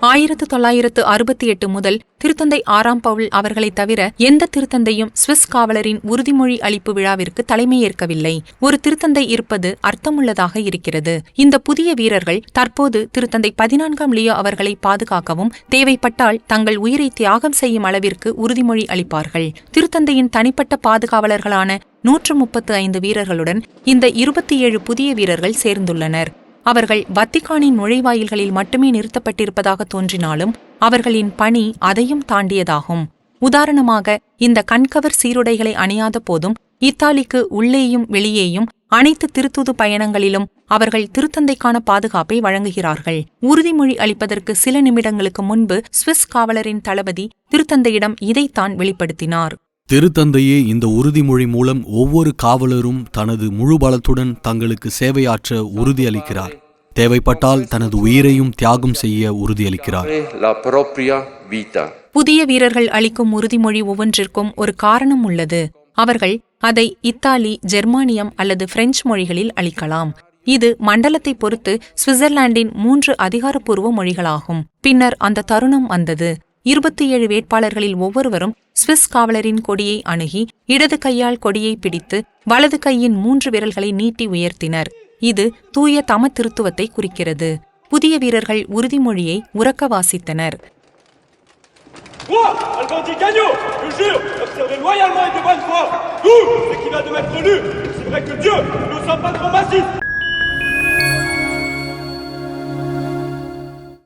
ஆயிரத்து தொள்ளாயிரத்து அறுபத்தி எட்டு முதல் திருத்தந்தை ஆறாம் பவுல் அவர்களைத் தவிர எந்த திருத்தந்தையும் சுவிஸ் காவலரின் உறுதிமொழி அளிப்பு விழாவிற்கு தலைமையேற்கவில்லை. ஒரு திருத்தந்தை இருப்பது அர்த்தமுள்ளதாக இருக்கிறது. இந்த புதிய வீரர்கள் தற்போது திருத்தந்தை பதினான்காம் லியோ அவர்களை பாதுகாக்கவும் தேவைப்பட்டால் தங்கள் உயிரை தியாகம் செய்யும் அளவிற்கு உறுதிமொழி அளிப்பார்கள். திருத்தந்தையின் தனிப்பட்ட பாதுகாவலர்களான நூற்று முப்பத்து ஐந்து வீரர்களுடன் இந்த இருபத்தி ஏழு புதிய வீரர்கள் சேர்ந்துள்ளனர். அவர்கள் வத்திக்கானின் நுழைவாயில்களில் மட்டுமே நிறுத்தப்பட்டிருப்பதாக தோன்றினாலும் அவர்களின் பணி அதையும் தாண்டியதாகும். உதாரணமாக இந்த கண்கவர் சீருடைகளை அணியாத போதும் இத்தாலிக்கு உள்ளேயும் வெளியேயும் அனைத்து திருத்தூது பயணங்களிலும் அவர்கள் திருத்தந்தைக்கான பாதுகாப்பை வழங்குகிறார்கள். உறுதிமொழி அளிப்பதற்கு சில நிமிடங்களுக்கு முன்பு சுவிஸ் காவலரின் தளபதி திருத்தந்தையிடம் இதைத்தான் வெளிப்படுத்தினார். திருத்தந்தையே இந்த உறுதிமொழி மூலம் ஒவ்வொரு காவலரும் தனது முழு பலத்துடன் தங்களுக்கு சேவையாற்ற உறுதியளிக்கிறார். தேவைப்பட்டால் தனது உயிரையும் தியாகம் செய்ய உறுதியளிக்கிறார். புதிய வீரர்கள் அளிக்கும் உறுதிமொழி ஒவ்வொன்றிற்கும் ஒரு காரணம் உள்ளது. அவர்கள் அதை இத்தாலி ஜெர்மானியம் அல்லது பிரெஞ்சு மொழிகளில் அளிக்கலாம். இது மண்டலத்தை பொறுத்து சுவிட்சர்லாந்தின் மூன்று அதிகாரப்பூர்வ மொழிகளாகும். பின்னர் அந்த தருணம் வந்தது. இருபத்தி ஏழு வேட்பாளர்களில் ஒவ்வொருவரும் சுவிஸ் காவலரின் கொடியை அணுகி இடது கையால் கொடியை பிடித்து வலது கையின் மூன்று விரல்களை நீட்டி உயர்த்தினர். இது தூய தம திருத்துவத்தை குறிக்கிறது. புதிய வீரர்கள் உறுதிமொழியை உறக்க வாசித்தனர். Loyalement et de bonne foi tout ce qui va de mettre nu, C'est vrai que Dieu nous a pas trop massifs.